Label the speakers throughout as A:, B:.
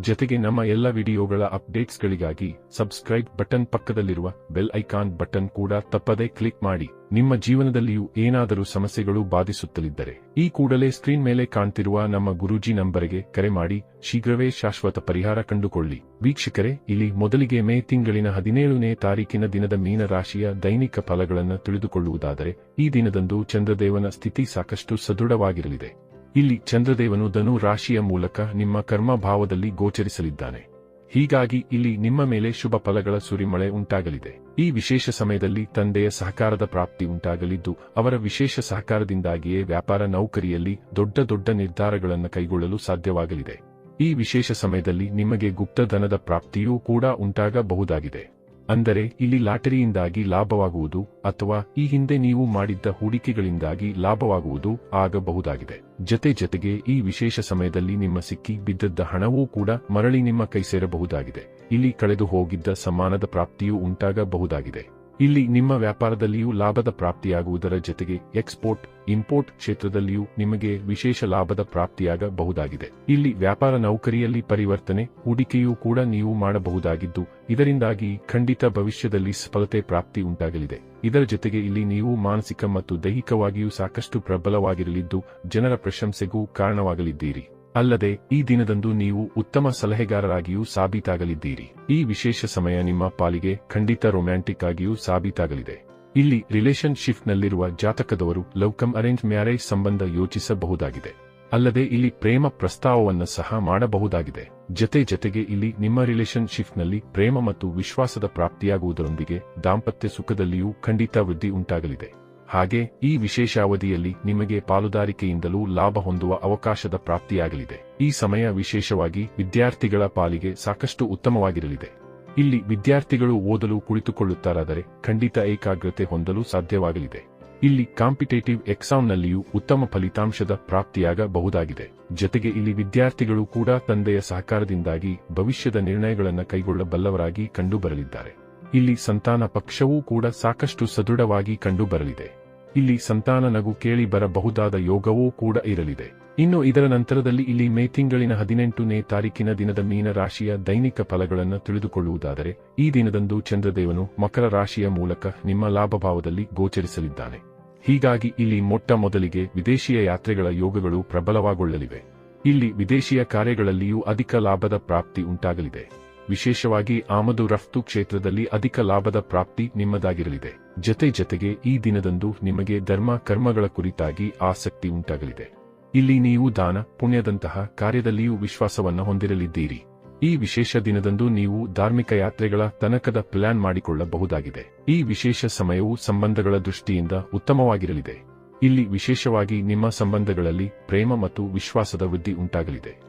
A: ಜೊತೆಗೆ ನಮ್ಮ ಎಲ್ಲ ವಿಡಿಯೋಗಳ ಅಪ್ಡೇಟ್ಸ್ಗಳಿಗಾಗಿ ಸಬ್ಸ್ಕ್ರೈಬ್ ಬಟನ್ ಪಕ್ಕದಲ್ಲಿರುವ ಬೆಲ್ ಐಕಾನ್ ಬಟನ್ ಕೂಡ ತಪ್ಪದೇ ಕ್ಲಿಕ್ ಮಾಡಿ. ನಿಮ್ಮ ಜೀವನದಲ್ಲಿಯೂ ಏನಾದರೂ ಸಮಸ್ಯೆಗಳು ಬಾಧಿಸುತ್ತಲಿದ್ದರೆ ಈ ಕೂಡಲೇ ಸ್ಕ್ರೀನ್ ಮೇಲೆ ಕಾಣ್ತಿರುವ ನಮ್ಮ ಗುರೂಜಿ ನಂಬರಿಗೆ ಕರೆ ಮಾಡಿ. ಶೀಘ್ರವೇ ಶಾಶ್ವತ ಪರಿಹಾರ ಕಂಡುಕೊಳ್ಳಿ. ವೀಕ್ಷಕರೇ, ಇಲ್ಲಿ ಮೊದಲಿಗೆ ಮೇ ತಿಂಗಳಿನ ಹದಿನೇಳನೇ ತಾರೀಕಿನ ದಿನದ ಮೀನ ರಾಶಿಯ ದೈನಿಕ ಫಲಗಳನ್ನು ತಿಳಿದುಕೊಳ್ಳುವುದಾದರೆ ಈ ದಿನದಂದು ಚಂದ್ರದೇವನ ಸ್ಥಿತಿ ಸಾಕಷ್ಟು ಸದೃಢವಾಗಿರಲಿದೆ. ಇಲ್ಲಿ ಚಂದ್ರದೇವನು ಧನು ರಾಶಿಯ ಮೂಲಕ ನಿಮ್ಮ ಕರ್ಮ ಭಾವದಲ್ಲಿ ಗೋಚರಿಸಲಿದ್ದಾನೆ. ಹೀಗಾಗಿ ಇಲ್ಲಿ ನಿಮ್ಮ ಮೇಲೆ ಶುಭ ಫಲಗಳ ಸುರಿಮಳೆ ಉಂಟಾಗಲಿದೆ. ಈ ವಿಶೇಷ ಸಮಯದಲ್ಲಿ ತಂದೆಯ ಸಹಕಾರದ ಪ್ರಾಪ್ತಿ ಉಂಟಾಗಲಿದ್ದು, ಅವರ ವಿಶೇಷ ಸಹಕಾರದಿಂದಾಗಿಯೇ ವ್ಯಾಪಾರ ನೌಕರಿಯಲ್ಲಿ ದೊಡ್ಡ ದೊಡ್ಡ ನಿರ್ಧಾರಗಳನ್ನು ಕೈಗೊಳ್ಳಲು ಸಾಧ್ಯವಾಗಲಿದೆ. ಈ ವಿಶೇಷ ಸಮಯದಲ್ಲಿ ನಿಮಗೆ ಗುಪ್ತಧನದ ಪ್ರಾಪ್ತಿಯೂ ಕೂಡ ಉಂಟಾಗಬಹುದಾಗಿದೆ. ಅಂದರೆ ಇಲ್ಲಿ ಲಾಟರಿಯಿಂದಾಗಿ ಲಾಭವಾಗುವುದು ಅಥವಾ ಈ ಹಿಂದೆ ನೀವು ಮಾಡಿದ್ದ ಹೂಡಿಕೆಗಳಿಂದಾಗಿ ಲಾಭವಾಗುವುದು ಆಗಬಹುದಾಗಿದೆ. ಜತೆ ಜತೆಗೆ ಈ ವಿಶೇಷ ಸಮಯದಲ್ಲಿ ನಿಮ್ಮ ಸಿಕ್ಕಿ ಬಿದ್ದದ್ದ ಹಣವೂ ಕೂಡ ಮರಳಿ ನಿಮ್ಮ ಕೈ ಸೇರಬಹುದಾಗಿದೆ ಇಲ್ಲಿ ಕಳೆದು ಹೋಗಿದ್ದ ಸಮಾನದ ಪ್ರಾಪ್ತಿಯೂ ಉಂಟಾಗಬಹುದಾಗಿದೆ. ಇಲ್ಲಿ ನಿಮ್ಮ ವ್ಯಾಪಾರದಲ್ಲಿಯೂ ಲಾಭದ ಪ್ರಾಪ್ತಿಯಾಗುವುದರ ಜೊತೆಗೆ ಎಕ್ಸ್ಪೋರ್ಟ್, ಇಂಪೋರ್ಟ್ ಕ್ಷೇತ್ರದಲ್ಲಿಯೂ ನಿಮಗೆ ವಿಶೇಷ ಲಾಭದ ಪ್ರಾಪ್ತಿಯಾಗಬಹುದಾಗಿದೆ. ಇಲ್ಲಿ ವ್ಯಾಪಾರ ನೌಕರಿಯಲ್ಲಿ ಪರಿವರ್ತನೆ, ಹೂಡಿಕೆಯೂ ಕೂಡ ನೀವು ಮಾಡಬಹುದಾಗಿದ್ದು, ಇದರಿಂದಾಗಿ ಖಂಡಿತ ಭವಿಷ್ಯದಲ್ಲಿ ಸಫಲತೆ ಪ್ರಾಪ್ತಿ ಉಂಟಾಗಲಿದೆ. ಇದರ ಜೊತೆಗೆ ಇಲ್ಲಿ ನೀವು ಮಾನಸಿಕ ಮತ್ತು ದೈಹಿಕವಾಗಿಯೂ ಸಾಕಷ್ಟು ಪ್ರಬಲವಾಗಿರಲಿದ್ದು, ಜನರ ಪ್ರಶಂಸೆಗೂ ಕಾರಣವಾಗಲಿದ್ದೀರಿ. ಅಲ್ಲದೆ, ಈ ದಿನದಂದು ನೀವು ಉತ್ತಮ ಸಲಹೆಗಾರರಾಗಿಯೂ ಸಾಬೀತಾಗಲಿದ್ದೀರಿ. ಈ ವಿಶೇಷ ಸಮಯ ನಿಮ್ಮ ಪಾಲಿಗೆ ಖಂಡಿತ ರೊಮ್ಯಾಂಟಿಕ್ ಆಗಿಯೂ ಸಾಬೀತಾಗಲಿದೆ. ಇಲ್ಲಿ ರಿಲೇಶನ್ಶಿಪ್ನಲ್ಲಿರುವ ಜಾತಕದವರು ಲವ್ಕಮ್ ಅರೇಂಜ್ ಮ್ಯಾರೇಜ್ ಸಂಬಂಧ ಯೋಚಿಸಬಹುದಾಗಿದೆ. ಅಲ್ಲದೆ, ಇಲ್ಲಿ ಪ್ರೇಮ ಪ್ರಸ್ತಾವವನ್ನು ಸಹ ಮಾಡಬಹುದಾಗಿದೆ. ಜತೆ ಜತೆಗೆ ಇಲ್ಲಿ ನಿಮ್ಮ ರಿಲೇಶನ್ಶಿಪ್ನಲ್ಲಿ ಪ್ರೇಮ ಮತ್ತು ವಿಶ್ವಾಸದ ಪ್ರಾಪ್ತಿಯಾಗುವುದರೊಂದಿಗೆ ದಾಂಪತ್ಯ ಸುಖದಲ್ಲಿಯೂ ಖಂಡಿತ ವೃದ್ಧಿ ಉಂಟಾಗಲಿದೆ. ಹಾಗೆ ಈ ವಿಶೇಷ ಅವಧಿಯಲ್ಲಿ ನಿಮಗೆ ಪಾಲುದಾರಿಕೆಯಿಂದಲೂ ಲಾಭ ಹೊಂದುವ ಅವಕಾಶದ ಪ್ರಾಪ್ತಿಯಾಗಲಿದೆ. ಈ ಸಮಯ ವಿಶೇಷವಾಗಿ ವಿದ್ಯಾರ್ಥಿಗಳ ಪಾಲಿಗೆ ಸಾಕಷ್ಟು ಉತ್ತಮವಾಗಿರಲಿದೆ. ಇಲ್ಲಿ ವಿದ್ಯಾರ್ಥಿಗಳು ಓದಲು ಕುಳಿತುಕೊಳ್ಳುತ್ತಾರಾದರೆ ಖಂಡಿತ ಏಕಾಗ್ರತೆ ಹೊಂದಲು ಸಾಧ್ಯವಾಗಲಿದೆ. ಇಲ್ಲಿ ಕಾಂಪಿಟೇಟಿವ್ ಎಕ್ಸಾಮ್ನಲ್ಲಿಯೂ ಉತ್ತಮ ಫಲಿತಾಂಶದ ಪ್ರಾಪ್ತಿಯಾಗಬಹುದಾಗಿದೆ. ಜೊತೆಗೆ ಇಲ್ಲಿ ವಿದ್ಯಾರ್ಥಿಗಳು ಕೂಡ ತಂದೆಯ ಸಹಕಾರದಿಂದಾಗಿ ಭವಿಷ್ಯದ ನಿರ್ಣಯಗಳನ್ನು ಕೈಗೊಳ್ಳಬಲ್ಲವರಾಗಿ ಕಂಡುಬರಲಿದ್ದಾರೆ. ಇಲ್ಲಿ ಸಂತಾನ ಪಕ್ಷವೂ ಕೂಡ ಸಾಕಷ್ಟು ಸದೃಢವಾಗಿ ಕಂಡುಬರಲಿದೆ. ಇಲ್ಲಿ ಸಂತಾನ ನಗು ಕೇಳಿ ಬರಬಹುದಾದ ಯೋಗವೂ ಕೂಡ ಇರಲಿದೆ. ಇನ್ನು ಇದರ ನಂತರದಲ್ಲಿ ಇಲ್ಲಿ ಮೇ ತಿಂಗಳಿನ ಹದಿನೆಂಟನೇ ತಾರೀಕಿನ ದಿನದ ಮೀನ ರಾಶಿಯ ದೈನಿಕ ಫಲಗಳನ್ನು ತಿಳಿದುಕೊಳ್ಳುವುದಾದರೆ, ಈ ದಿನದಂದು ಚಂದ್ರದೇವನು ಮಕರ ರಾಶಿಯ ಮೂಲಕ ನಿಮ್ಮ ಲಾಭಭಾವದಲ್ಲಿ ಗೋಚರಿಸಲಿದ್ದಾನೆ. ಹೀಗಾಗಿ ಇಲ್ಲಿ ಮೊಟ್ಟ ಮೊದಲಿಗೆ ವಿದೇಶಿಯ ಯಾತ್ರೆಗಳ ಯೋಗಗಳು ಪ್ರಬಲವಾಗೊಳ್ಳಲಿವೆ. ಇಲ್ಲಿ ವಿದೇಶಿಯ ಕಾರ್ಯಗಳಲ್ಲಿಯೂ ಅಧಿಕ ಲಾಭದ ಪ್ರಾಪ್ತಿ ಉಂಟಾಗಲಿದೆ. ವಿಶೇಷವಾಗಿ ಆಮದು ರಫ್ತು ಕ್ಷೇತ್ರದಲ್ಲಿ ಅಧಿಕ ಲಾಭದ ಪ್ರಾಪ್ತಿ ನಿಮ್ಮದಾಗಿರಲಿದೆ. ಜತೆ ಜತೆಗೆ ಈ ದಿನದಂದು ನಿಮಗೆ ಧರ್ಮ ಕರ್ಮಗಳ ಕುರಿತಾಗಿ ಆಸಕ್ತಿ ಉಂಟಾಗಲಿದೆ. ಇಲ್ಲಿ ನೀವು ದಾನ, ಪುಣ್ಯದಂತಹ ಕಾರ್ಯದಲ್ಲಿಯೂ ವಿಶ್ವಾಸವನ್ನು ಹೊಂದಿರಲಿದ್ದೀರಿ. ಈ ವಿಶೇಷ ದಿನದಂದು ನೀವು ಧಾರ್ಮಿಕ ಯಾತ್ರೆಗಳ ತನಕದ ಪ್ಲಾನ್ ಮಾಡಿಕೊಳ್ಳಬಹುದಾಗಿದೆ. ಈ ವಿಶೇಷ ಸಮಯವು ಸಂಬಂಧಗಳ ದೃಷ್ಟಿಯಿಂದ ಉತ್ತಮವಾಗಿರಲಿದೆ. ಇಲ್ಲಿ ವಿಶೇಷವಾಗಿ ನಿಮ್ಮ ಸಂಬಂಧಗಳಲ್ಲಿ ಪ್ರೇಮ ಮತ್ತು ವಿಶ್ವಾಸದ ವೃದ್ಧಿ ಉಂಟಾಗಲಿದೆ.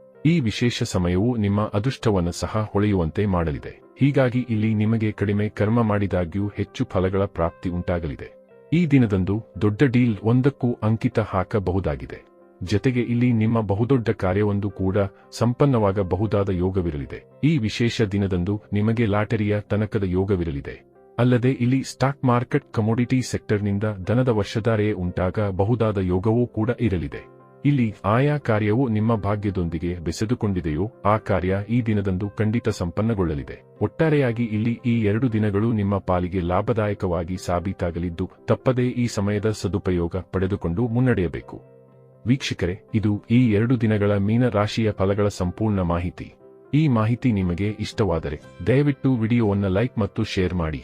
A: ಈ ವಿಶೇಷ ಸಮಯವು ನಿಮ್ಮ ಅದೃಷ್ಟವನ್ನು ಸಹ ಹೊಳೆಯುವಂತೆ ಮಾಡಲಿದೆ. ಹೀಗಾಗಿ ಇಲ್ಲಿ ನಿಮಗೆ ಕಡಿಮೆ ಕರ್ಮ ಮಾಡಿದಾಗ್ಯೂ ಹೆಚ್ಚು ಫಲಗಳ ಪ್ರಾಪ್ತಿ ಉಂಟಾಗಲಿದೆ. ಈ ದಿನದಂದು ದೊಡ್ಡ ಡೀಲ್ ಒಂದಕ್ಕೂ ಅಂಕಿತ ಹಾಕಬಹುದಾಗಿದೆ. ಜತೆಗೆ ಇಲ್ಲಿ ನಿಮ್ಮ ಬಹುದೊಡ್ಡ ಕಾರ್ಯವೊಂದು ಕೂಡ ಸಂಪನ್ನವಾಗಬಹುದಾದ ಯೋಗವಿರಲಿದೆ. ಈ ವಿಶೇಷ ದಿನದಂದು ನಿಮಗೆ ಲಾಟರಿಯ ತನಕದ ಯೋಗವಿರಲಿದೆ. ಅಲ್ಲದೆ ಇಲ್ಲಿ ಸ್ಟಾಕ್ ಮಾರ್ಕೆಟ್ ಕಮೋಡಿಟಿ ಸೆಕ್ಟರ್ನಿಂದ ದನದ ವರ್ಷಧಾರೆಯೇ ಉಂಟಾಗಬಹುದಾದ ಯೋಗವೂ ಕೂಡ ಇರಲಿದೆ. ಇಲ್ಲಿ ಆಯಾ ಕಾರ್ಯವು ನಿಮ್ಮ ಭಾಗ್ಯದೊಂದಿಗೆ ಬೆಸೆದುಕೊಂಡಿದೆಯೋ, ಆ ಕಾರ್ಯ ಈ ದಿನದಂದು ಖಂಡಿತ ಸಂಪನ್ನಗೊಳ್ಳಲಿದೆ. ಒಟ್ಟಾರೆಯಾಗಿ ಇಲ್ಲಿ ಈ ಎರಡು ದಿನಗಳು ನಿಮ್ಮ ಪಾಲಿಗೆ ಲಾಭದಾಯಕವಾಗಿ ಸಾಬೀತಾಗಲಿದ್ದು, ತಪ್ಪದೇ ಈ ಸಮಯದ ಸದುಪಯೋಗ ಪಡೆದುಕೊಂಡು ಮುನ್ನಡೆಯಬೇಕು. ವೀಕ್ಷಕರೇ, ಇದು ಈ ಎರಡು ದಿನಗಳ ಮೀನ ರಾಶಿಯ ಫಲಗಳ ಸಂಪೂರ್ಣ ಮಾಹಿತಿ. ಈ ಮಾಹಿತಿ ನಿಮಗೆ ಇಷ್ಟವಾದರೆ, ದಯವಿಟ್ಟು ವಿಡಿಯೋವನ್ನು ಲೈಕ್ ಮತ್ತು ಶೇರ್ ಮಾಡಿ.